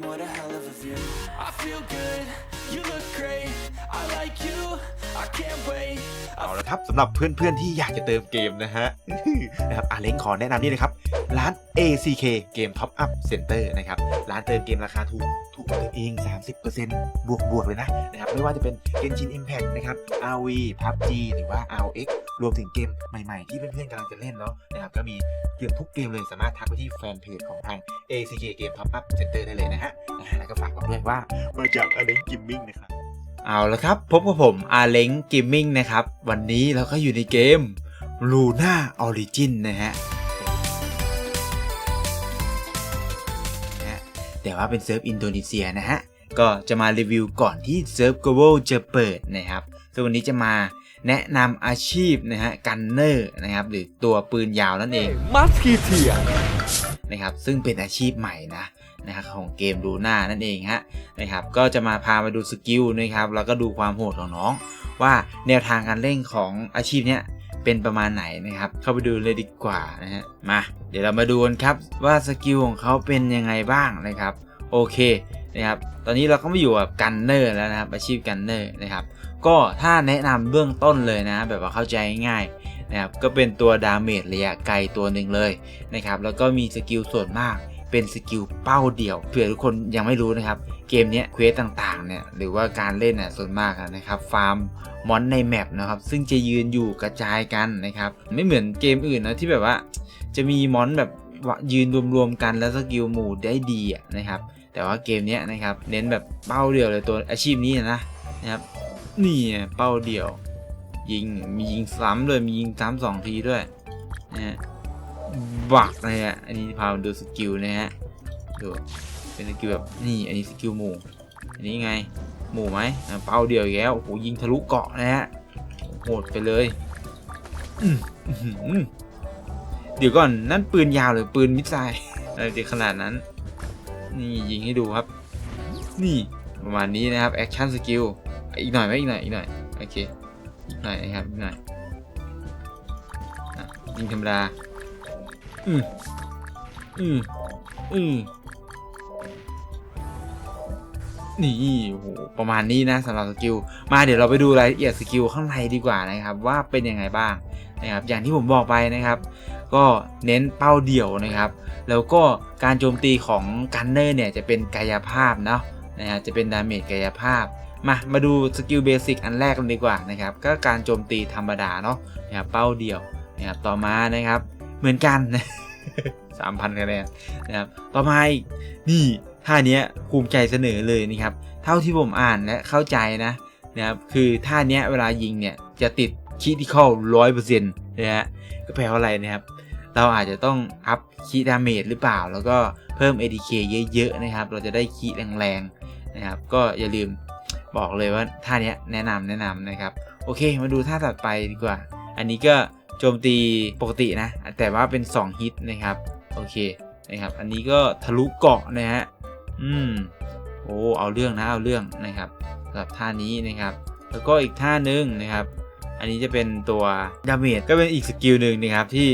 damn, what a hell of a view. I feel good, you look great. I like you, I can't wait. เอาละครับสำหรับเพื่อนๆที่อยากจะเติมเกมนะฮะ นะครับอาเล้งขอแนะนำนี่เลยครับ ร้าน ACK เกม Top Up Center นะครับ ร้านเติมเกมราคาถูก ถูกกว่าตัวเอง 30%บวกบวกๆเลยนะนะครับ ไม่ว่าจะเป็น Genshin Impact นะครับ RV PUBG หรือว่า RX รวมถึงเกมใหม่ๆ ที่เพื่อนๆกำลังจะเล่นเนาะนะครับก็มีเกือบทุกเกมเลยสามารถทักไปที่แฟนเพจของทาง ACK เกม Top Up Center ได้เลยนะฮะอ่าแล้วก็ฝากบอกด้วยว่ามาจากอาเล้งกิมมิ่งนะครับเอาละครับ พบกับผมอาเล้งเกมมิ่งนะครับ วันนี้เราก็อยู่ในเกม Luna Origin นะฮะนะฮะแต่ว่าเป็นเซิร์ฟอินโดนีเซียนะฮะ ก็จะมารีวิวก่อนที่เซิร์ฟ global จะเปิดนะครับซึ่งวันนี้จะมา แนะนำอาชีพนะฮะกันเนอร์นะครับหรือตัวปืนยาวนั่นเองมัสกีเทียนะครับซึ่งเป็นอาชีพใหม่นะนะครับของเกมดูหน้านั่นเองฮะนะครับก็จะมาพามาดูสกิลนะครับแล้วก็ดูความโหดของน้อง ว่าแนวทางการเล่นของอาชีพเนี้ยเป็นประมาณไหนนะครับ เข้าไปดูเลยดีกว่านะฮะมาเดี๋ยวเรามาดูกันครับว่าสกิลของเขาเป็นยังไงบ้างนะครับโอเคนะครับตอนนี้เราก็มาอยู่กับกันเนอร์แล้วนะครับอาชีพกันเนอร์นะครับ ก็ถ้าแนะนำเบื้องต้นเลยนะ แบบว่าเข้าใจง่ายนะครับก็เป็นตัวดาเมจระยะไกลตัวหนึ่งเลยนะครับแล้วก็มีสกิลส่วนมากเป็นสกิลเป้าเดี่ยวเผื่อทุกคนยังไม่รู้นะครับ เกมนี้เควสต่างๆเนี่ยหรือว่าการเล่นน่ะส่วนมากนะครับฟาร์มมอนในแมปนะครับ ซึ่งจะยืนอยู่กระจายกันนะครับ ไม่เหมือนเกมอื่นนะที่แบบว่า จะมีมอนแบบยืนรวมๆกันแล้วสกิลหมู่ได้ดีนะครับ แต่ว่าเกมนี้นะครับเน้นแบบเป้าเดียวเลยตัวอาชีพนี้นะนะครับ นี่เป้าเดียว ยิงมียิงซ้ำเลยมียิงซ้ำสองทีด้วยนะฮะบักเลยอะอันนี้พาดูสกิลนะฮะดูเป็นสกิลแบบนี่อันนี้สกิลหมู่อันนี้ไงหมู่ไหมเป้าเดียวอีกแล้วโอ้โหยิงทะลุเกาะนะฮะโหดไปเลยเดี๋ยวก่อนนั่นปืนยาวหรือปืนมิสไซล์อะไรจะขนาดนั้น นี่ยิงให้ดูครับ นี่ประมาณนี้นะครับแอคชั่นสกิล อีกหน่อยไหมอีกหน่อยอีกหน่อยโอเคอีกหน่อยนะครับอีกหน่อยอะยิงธรรมดาอืมอืมอืมนี่โอ้โหประมาณนี้นะสำหรับสกิลมาเดี๋ยวเราไปดูรายละเอียดสกิลข้างในดีกว่านะครับ ว่าเป็นยังไงบ้างนะครับอย่างที่ผมบอกไปนะครับ ก็เน้นเป้าเดี่ยวนะครับ แล้วก็การโจมตีของกันเนอร์เนี่ยจะเป็นกายภาพเนาะนะฮะจะเป็นดาเมจกายภาพ มา มาดูสกิลเบสิกอันแรกกันดีกว่านะครับก็การโจมตีธรรมดาเนาะนะครับเป้าเดี่ยวนะครับต่อมานะครับเหมือนกันสามพันคะแนนนะครับต่อมาอีกนี่ท่านี้ภูมิใจเสนอเลยนะครับเท่าที่ผมอ่านและเข้าใจนะนะครับคือท่านี้เวลายิงเนี่ยจะติดคิดิคอลร้อยเปอร์เซ็นต์นะฮะก็แปลว่าอะไรนะครับ เราอาจจะต้องอัพคีดาเมจหรือเปล่า แล้วก็เพิ่ม ADK เยอะๆนะครับ เราจะได้คีแรงๆนะครับ ก็อย่าลืม บอกเลยว่าท่านี้แนะนำแนะนำนะครับ โอเค มาดูท่าถัดไปดีกว่า อันนี้ก็โจมตีปกตินะ แต่ว่าเป็น 2 ฮิตนะครับ โอเคนะครับ อันนี้ก็ทะลุเกาะนะฮะ อืม โอ้ เอาเรื่องนะ เอาเรื่องนะครับสำหรับท่านี้นะครับ แล้วก็อีกท่านึงนะครับ อันนี้จะเป็นตัวดาเมจก็เป็นอีกสกิลหนึ่งนะครับที่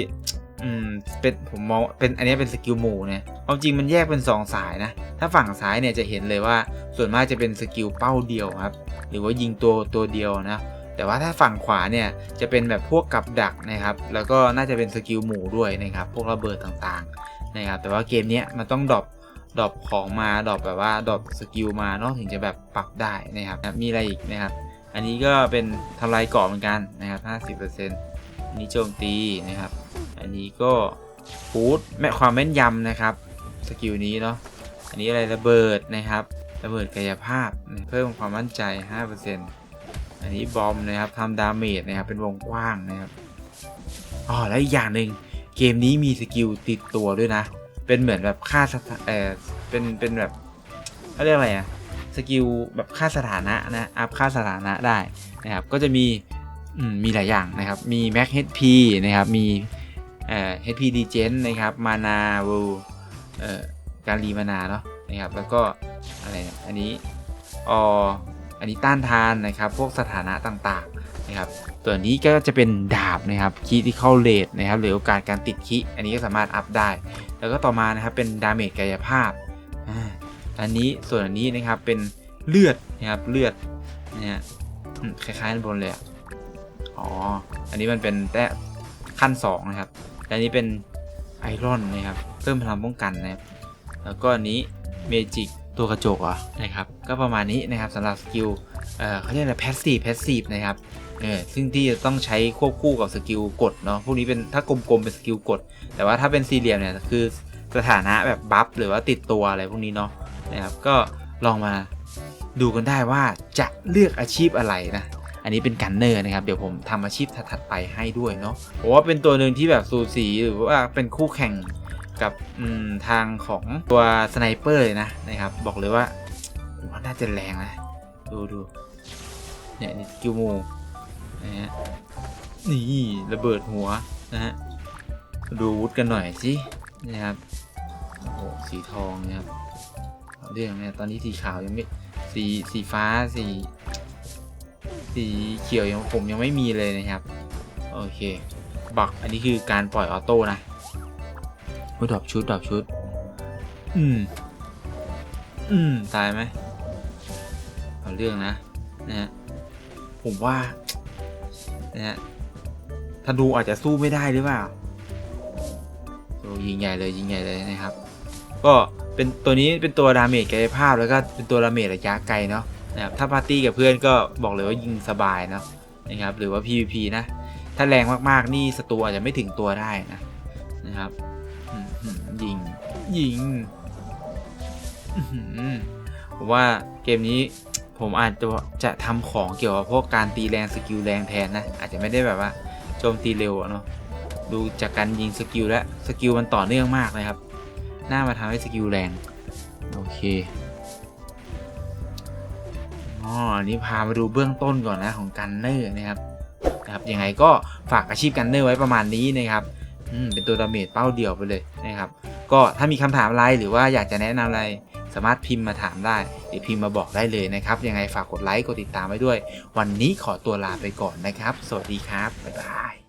อืมเป็นผมมองเป็นอันนี้เป็นสกิลหมู่เนี่ยความจริงมันแยกเป็น 2 สายนะ ถ้าฝั่งซ้ายเนี่ยจะเห็นเลยว่าส่วนมากจะเป็นสกิลเป้าเดียวครับ หรือว่ายิงตัวตัวเดียวนะ แต่ว่าถ้าฝั่งขวาเนี่ยจะเป็นแบบพวกกับดักนะครับ แล้วก็น่าจะเป็นสกิลหมู่ด้วยนะครับ พวกระเบิดต่างๆนะครับ แต่ว่าเกมนี้มันต้องดรอปดรอปของมาดรอปแบบว่าดรอปสกิลมาเนอกถึงจะแบบปรับได้นะครับ มีอะไรอีกนะครับ อันนี้ก็เป็นทำลายเกาะเหมือนกันนะครับ 50%อันนี้โจมตีนะครับ นี้ก็ฟูดแม่ความแม่นยำนะครับสกิลนี้เนาะอันนี้อะไรระเบิดนะครับ ระเบิดกายภาพเพิ่มความมั่นใจ 5%อันนี้บอมนะครับทำดาเมจนะครับเป็นวงกว้างนะครับอ๋อแล้วอีกอย่างหนึ่งเกมนี้มีสกิลติดตัวด้วยนะ เป็นเหมือนแบบค่าสถาเออเป็นเป็นแบบเขาเรียกอะไรอะสกิลแบบค่าสถานะนะอัพค่าสถานะได้นะครับก็จะมีมีหลายอย่างนะครับ มี Max HP นะครับ มี เอ่อ HP Degen นะครับ มานาวูเอ่อการรีมานาเนาะนะครับ แล้วก็อะไรอันนี้ออันนี้ต้านทานนะครับ พวกสถานะต่างๆนะครับ ตัวนี้ก็จะเป็นดาบนะครับคีที่เข้าเลทนะครับ หรือโอกาสการติดคีอันนี้ก็สามารถอัพได้ แล้วก็ต่อมานะครับเป็นดาเมจกายภาพอันนี้ส่วนอันนี้นะครับเป็นเลือดนะครับเลือดเนี่ยคล้ายๆอันบนเลยอ๋อ อันนี้มันเป็นแต่ขั้นสองนะครับ อันนี้เป็นไอรอนนะครับเพิ่มพลังป้องกันนะครับแล้วก็อันนี้เมจิกตัวกระจกเหรอนะครับก็ประมาณนี้นะครับสำหรับสกิลเอ่อเขาเรียกอะไรแพสซีฟแพสซีฟนะครับเออซึ่งที่จะต้องใช้ควบคู่กับสกิลกดเนาะพวกนี้เป็นถ้ากลมๆเป็นสกิลกด แต่ว่าถ้าเป็นสี่เหลี่ยมเนี่ยคือสถานะแบบบัฟหรือว่าติดตัวอะไรพวกนี้เนาะนะครับก็ลองมาดูกันได้ว่าจะเลือกอาชีพอะไรนะ อันนี้เป็นกันเนอร์นะครับ เดี๋ยวผมทำอาชีพถัดๆไปให้ด้วยเนาะเพราะว่าเป็นตัวหนึ่งที่แบบสูสีหรือว่าเป็นคู่แข่งกับทางของตัวสไนเปอร์เลยนะนะครับ บอกเลยว่าผมว่าน่าจะแรงนะ ดูดูเนี่ยนี่กิลมูนะฮะนี่ระเบิดหัวนะฮะดูวุฒกันหน่อยสินะครับโอ้โหสีทองนะครับเอาเรื่องเนี่ยตอนนี้สีขาวยังไม่สีสีฟ้าสี สีเขียวยังผมยังไม่มีเลยนะครับ โอเค บักอันนี้คือการปล่อยออโต้นะโอ้ดรอปชุดดรอปชุด อืม อืม ตายไหมเอาเรื่องนะนะฮะผมว่านะฮะธนูอาจจะสู้ไม่ได้หรือเปล่าโอ้ยิงใหญ่เลยยิงใหญ่เลยนะครับ ก็เป็นตัวนี้เป็นตัวดาเมจกายภาพแล้วก็เป็นตัวดาเมจระยะไกลเนาะ นะครับถ้าปาร์ตี้กับเพื่อนก็บอกเลยว่ายิงสบายนะนะครับหรือว่า PVP นะ ถ้าแรงมากๆนี่ศัตรูอาจจะไม่ถึงตัวได้นะนะครับยิงยิงผมว่าเกมนี้ผมอาจจะจะทำของเกี่ยวกับพวกการตีแรงสกิลแรงแทนนะ อาจจะไม่ได้แบบว่าโจมตีเร็วเนาะดูจากการยิงสกิลและสกิลมันต่อเนื่องมากนะครับน่ามาทำให้สกิลแรง โอเค อ๋ออันนี้พามาดูเบื้องต้นก่อนนะของกันเนอร์นะครับนะครับยังไงก็ฝากอาชีพกันเนอร์ไว้ประมาณนี้นะครับอืมเป็นตัวดาเมจเป้าเดี่ยวไปเลยนะครับ ก็ถ้ามีคำถามอะไรหรือว่าอยากจะแนะนำอะไรสามารถพิมพ์มาถามได้หรือพิมพ์มาบอกได้เลยนะครับยังไงฝากกดไลค์กดติดตามไว้ด้วย วันนี้ขอตัวลาไปก่อนนะครับ สวัสดีครับบ๊ายบาย